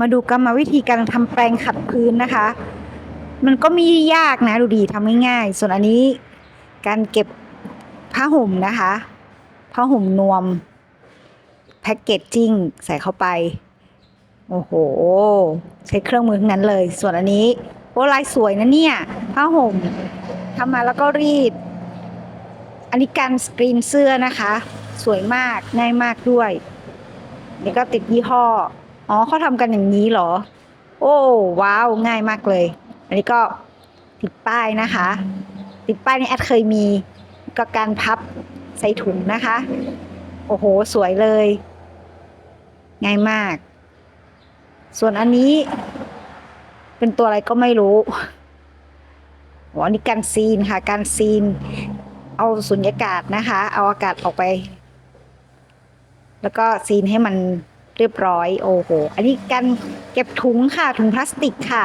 มาดูกรรมวิธีการทำแปรงขัดพื้นนะคะ มันก็ไม่ยากนะดูดีทำง่ายๆ ส่วนอันนี้การเก็บผ้าห่มนะคะผ้าห่มนวมแพ็กเกจจิ้งใส่เข้าไป โอ้โห ใช้เครื่องมือทั้งนั้นเลย ส่วนอันนี้โอ้ลายสวยนะเนี่ยผ้าห่มทำมาแล้วก็รีด อันนี้การสกรีนเสื้อนะคะ สวยมากง่ายมากด้วย นี่ก็ติดยี่ห้อ อ๋อเขาทำกันอย่างนี้เหรอ โอ้ว้าวง่ายมากเลย อันนี้ก็ติดป้ายนะคะ ติดป้ายในแอดเคยมีก็การพับใส่ถุงนะคะ โอ้โห สวยเลย ง่ายมาก ส่วนอันนี้ เป็นตัวอะไรก็ไม่รู้อ๋ออันนี้การซีนค่ะ การซีน เอาสุญญากาศนะคะ เอาอากาศออกไป แล้วก็ซีนให้มัน เรียบร้อยโอ้โห อันนี้การเก็บถุงค่ะถุงพลาสติกค่ะ